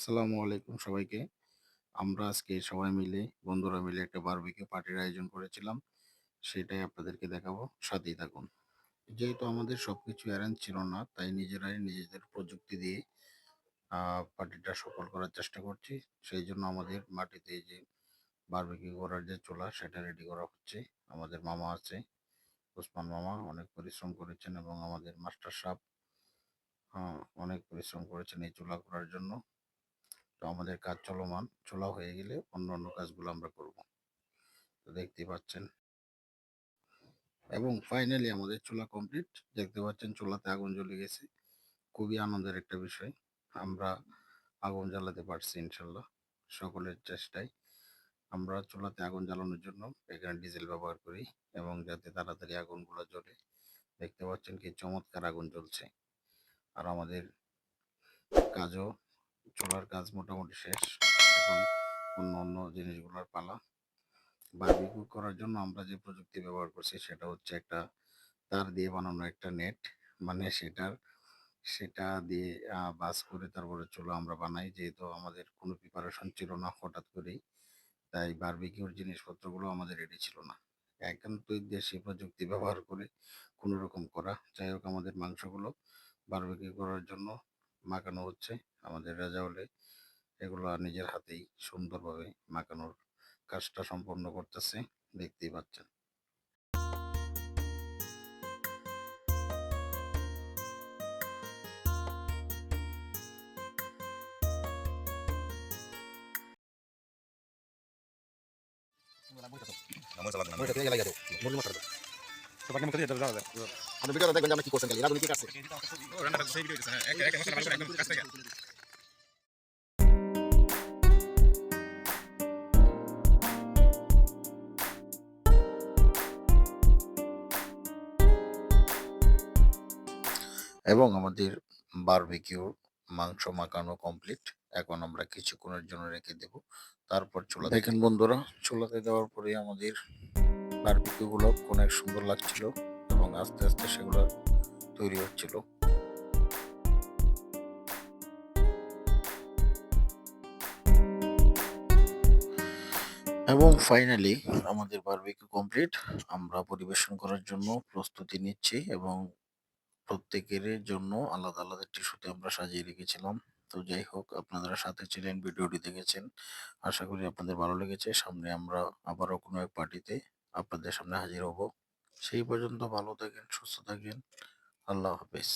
আসসালামু আলাইকুম সবাইকে। আমরা আজকে সবাই মিলে বন্ধুরা মিলে একটা বারবিকিউ পার্টির আয়োজন করেছিলাম। সেটাই আপনাদেরকে দেখাবো। সাথেই থাকুন। যেহেতু আমাদের সবকিছু অ্যারেঞ্জ ছিল না, তাই নিজেরাই নিজেদের প্রযুক্তি দিয়ে পার্টিটা সফল করার চেষ্টা করছি। সেই জন্য আমাদের মাটিতে যে বারবিকিউ করার যে চুলা সেটা রেডি করা হচ্ছে। আমাদের মামা আছে, ওসমান মামা অনেক পরিশ্রম করেছেন এবং আমাদের মাস্টার সাহেব আ অনেক পরিশ্রম করেছেন এই চুলা করার জন্য। তো আমাদের কাজ চলমান। চুলা হয়ে গেলে অন্য অন্য কাজগুলো আমরা করব। তো দেখতেই পাচ্ছেন। এবং ফাইনালি আমাদের চুলা কমপ্লিট। দেখতে পাচ্ছেন চুলাতে আগুন জ্বলে গেছে। খুবই আনন্দের একটা বিষয়। আমরা আগুন জ্বালাতে পারছি ইনশাল্লাহ। সকলের চেষ্টায়। আমরা চুলাতে আগুন জ্বালানোর জন্য এখানে ডিজেল ব্যবহার করি এবং যাতে তাড়াতাড়ি আগুনগুলো জ্বলে। দেখতে পাচ্ছেন কি চমৎকার আগুন জ্বলছে। আর আমাদের কাজও চুলার কাজ মোটামুটি শেষ। এখন অন্য অন্য জিনিসগুলোর পালা। বারবিকিউ করার জন্য আমরা যে প্রযুক্তি ব্যবহার করছি, সেটা হচ্ছে একটা তার দিয়ে বানানো একটা নেট। মানে সেটার, সেটা দিয়ে বাস করে তারপরে চুলা আমরা বানাই। যেহেতু আমাদের কোনো প্রিপারেশন ছিল না হঠাৎ করেই। তাই বারবিকিউর জিনিসপত্রগুলো আমাদের রেডি ছিল না। একান্তই দেশি প্রযুক্তি ব্যবহার করে কোনো রকম করা। যাই হোক, আমাদের মাংসগুলো বারবিকিউ করার জন্য মাখানো হচ্ছে। আমাদের রেজাউলে এগুলো নিজের হাতেই সুন্দরভাবে মাখানোর কাজটা সম্পন্ন করতেছে। দেখতেই পাচ্ছেন। নামাজ লাগবে না ওইটা দিয়ে লাগিয়ে দাও মুরগি মশলা দাও মুখে দিয়ে দাও দাও আপনি ভিডিওটা দেখবেন আমরা কি করছেন খালি রাধুনি কি কাটছে ও রান্নাটা সেই ভিডিও দিছে এক এক মশলা ভালো করে একদম কাছ থেকে এবং আমাদের বারবিকিউ মাংস মাখানো কমপ্লিট। এখন আমরা কিছুক্ষণের জন্য রেখে দেব। তারপর চুলা দেখেন বন্ধুরা চুলাতে দেওয়ার পরে আমাদের বারবিকিউ গুলো অনেক সুন্দর লাগছিল এবং আস্তে আস্তে সেগুলো তৈরি হচ্ছিল। এবং ফাইনালি আমাদের বারবিকিউ কমপ্লিট। আমরা পরিবেশন করার জন্য প্রস্তুতি নিচ্ছি এবং প্রত্যেকের জন্য আলাদা আলাদা টিস্যুতে আমরা সাজিয়ে রেখেছিলাম। তো যাই হোক, আপনারা সাথে ছিলেন, ভিডিওটি দেখেছেন। আশা করি আপনাদের ভালো লেগেছে। সামনে আমরা আবারও কোনো এক পার্টিতে আপনাদের সামনে হাজির হব। সেই পর্যন্ত ভালো থাকেন, সুস্থ থাকেন। আল্লাহ হাফেজ।